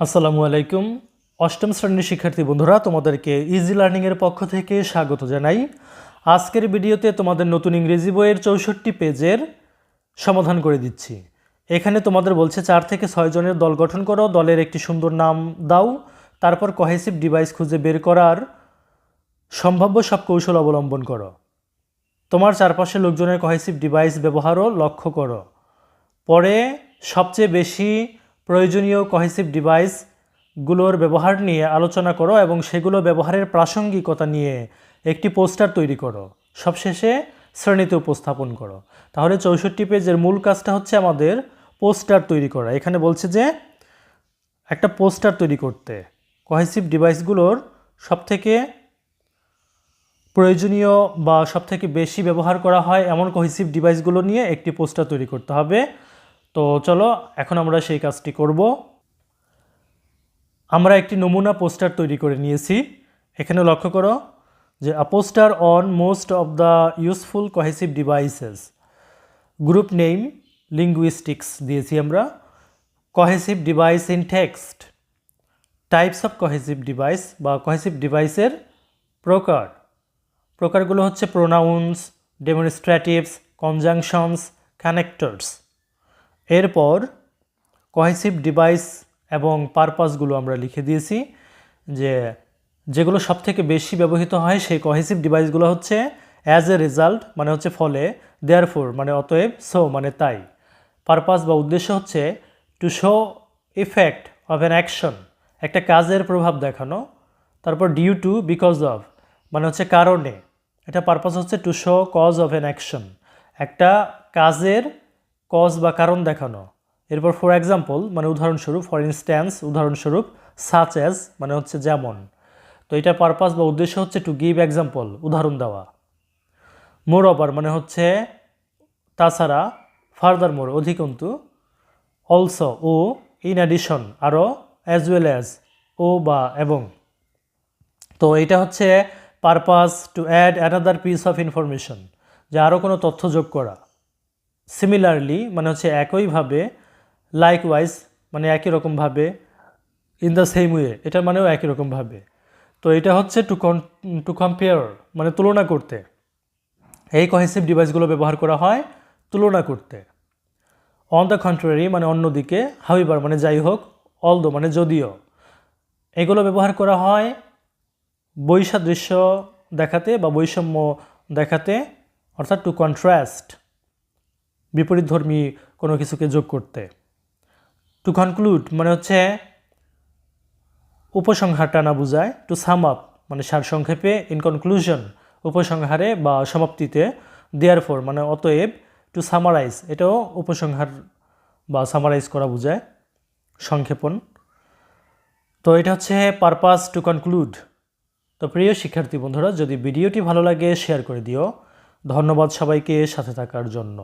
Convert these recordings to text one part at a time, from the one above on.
আসসালামু আলাইকুম। অষ্টম শ্রেণির শিক্ষার্থী বন্ধুরা, তোমাদেরকে ইজি লার্নিংয়ের পক্ষ থেকে স্বাগত জানাই। আজকের ভিডিওতে তোমাদের নতুন ইংরেজি বইয়ের চৌষট্টি পেজের সমাধান করে দিচ্ছি। এখানে তোমাদের বলছে চার থেকে ছয় জনের দল গঠন করো, দলের একটি সুন্দর নাম দাও, তারপর কহেসিভ ডিভাইস খুঁজে বের করার সম্ভাব্য সব কৌশল অবলম্বন করো। তোমার চারপাশে লোকজনের কহেসিভ ডিভাইস ব্যবহারও লক্ষ্য করো। পরে সবচেয়ে বেশি প্রয়োজনীয় কহেসিভ ডিভাইসগুলোর ব্যবহার নিয়ে আলোচনা করো এবং সেগুলো ব্যবহারের প্রাসঙ্গিকতা নিয়ে একটি পোস্টার তৈরি করো। সবশেষে শ্রেণীতে উপস্থাপন করো। তাহলে চৌষট্টি পেজের মূল কাজটা হচ্ছে আমাদের পোস্টার তৈরি করা। এখানে বলছে যে একটা পোস্টার তৈরি করতে। কহেসিভ ডিভাইসগুলোর সবথেকে প্রয়োজনীয় বা সবথেকে বেশি ব্যবহার করা হয় এমন কহেসিভ ডিভাইসগুলো নিয়ে একটি পোস্টার তৈরি করতে হবে। তো চলো, এখন আমরা সেই কাজটি করব। আমরা একটি নমুনা পোস্টার তৈরি করে নিয়েছি। এখানে লক্ষ্য করো যে a poster on most of the useful cohesive devices group name linguistics দিয়েছি আমরা। Cohesive device in text types of cohesive device বা কহেসিভ ডিভাইসের প্রকার। প্রকারগুলো হচ্ছে প্রোনাউন্স ডেমনস্ট্রেটিভস কনজাংশনস কানেক্টরস এরপর কহেসিভ ডিভাইস এবং পারপাসগুলো আমরা লিখে দিয়েছি, যে যেগুলো সবথেকে বেশি ব্যবহৃত হয় সেই কহেসিভ ডিভাইসগুলো হচ্ছে অ্যাজ এ রেজাল্ট মানে হচ্ছে ফলে দেয়ার ফোর মানে অতএব সো মানে তাই। পারপাস বা উদ্দেশ্য হচ্ছে to show effect of an action একটা কাজের প্রভাব দেখানো, তারপর ডিউ টু বিকজ অফ মানে হচ্ছে কারণে। এটা পারপাস হচ্ছে to show cause of an action একটা কাজের কজ বা কারণ দেখানো। এরপর ফর এক্সাম্পল মানে উদাহরণস্বরূপ ফর ইনস্ট্যান্স উদাহরণস্বরূপ সাচ অ্যাজ মানে হচ্ছে যেমন। তো এটার পারপাস বা উদ্দেশ্য হচ্ছে টু গিভ এক্সাম্পল উদাহরণ দেওয়া। মোর ওভার মানে হচ্ছে, তাছাড়া ফার্দার মোর অধিকন্তু অলসো ও ইন অ্যাডিশন আরও অ্যাজ ওয়েল অ্যাজ ও বা এবং। তো এটা হচ্ছে purpose to add another piece of information যে আরও কোনো তথ্য যোগ করা। সিমিলারলি মানে হচ্ছে একইভাবে লাইকওয়াইজ মানে একই রকমভাবে ইন দ্য সেম ওয়ে এটার মানেও একই রকমভাবে তো এটা হচ্ছে টু কন টু কম্পেয়ার মানে তুলনা করতে। এই কহেসিভ ডিভাইসগুলো ব্যবহার করা হয় তুলনা করতে। অন দ্য কন্ট্রারি মানে অন্যদিকে হাউইবার মানে যাই হোক অল দো মানে যদিও। এগুলো ব্যবহার করা হয় বৈসাদৃশ্য দেখাতে বা বৈষম্য দেখাতে, অর্থাৎ টু কন্ট্রাস্ট বিপরীতধর্মী কোনো কিছুকে যোগ করতে। টু কনক্লুড মানে হচ্ছে উপসংহার টানা বোঝায় টু সাম আপ মানে সারসংক্ষেপে ইন কনক্লুশন উপসংহারে বা সমাপ্তিতে দেয়ার ফোর মানে অতএব টু সামারাইজ এটাও উপসংহার বা সামারাইজ করা বোঝায়, সংক্ষেপণ। তো এটা হচ্ছে পারপাস টু কনক্লুড তো প্রিয় শিক্ষার্থী বন্ধুরা, যদি ভিডিওটি ভালো লাগে শেয়ার করে দিও। ধন্যবাদ সবাইকে সাথে থাকার জন্য।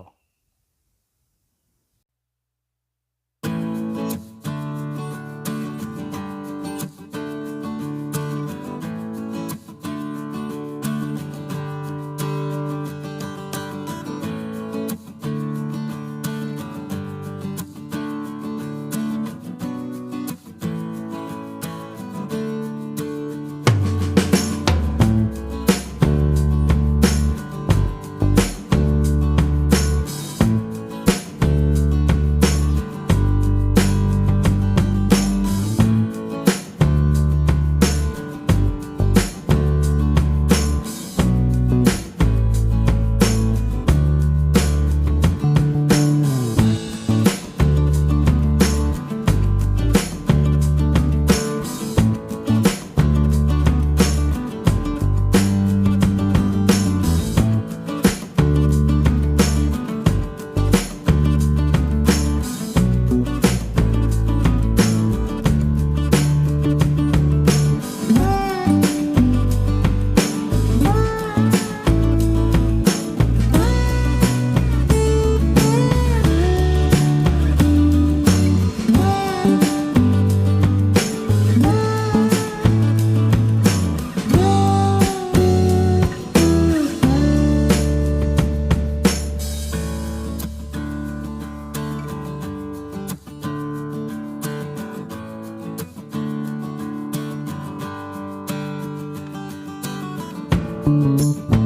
you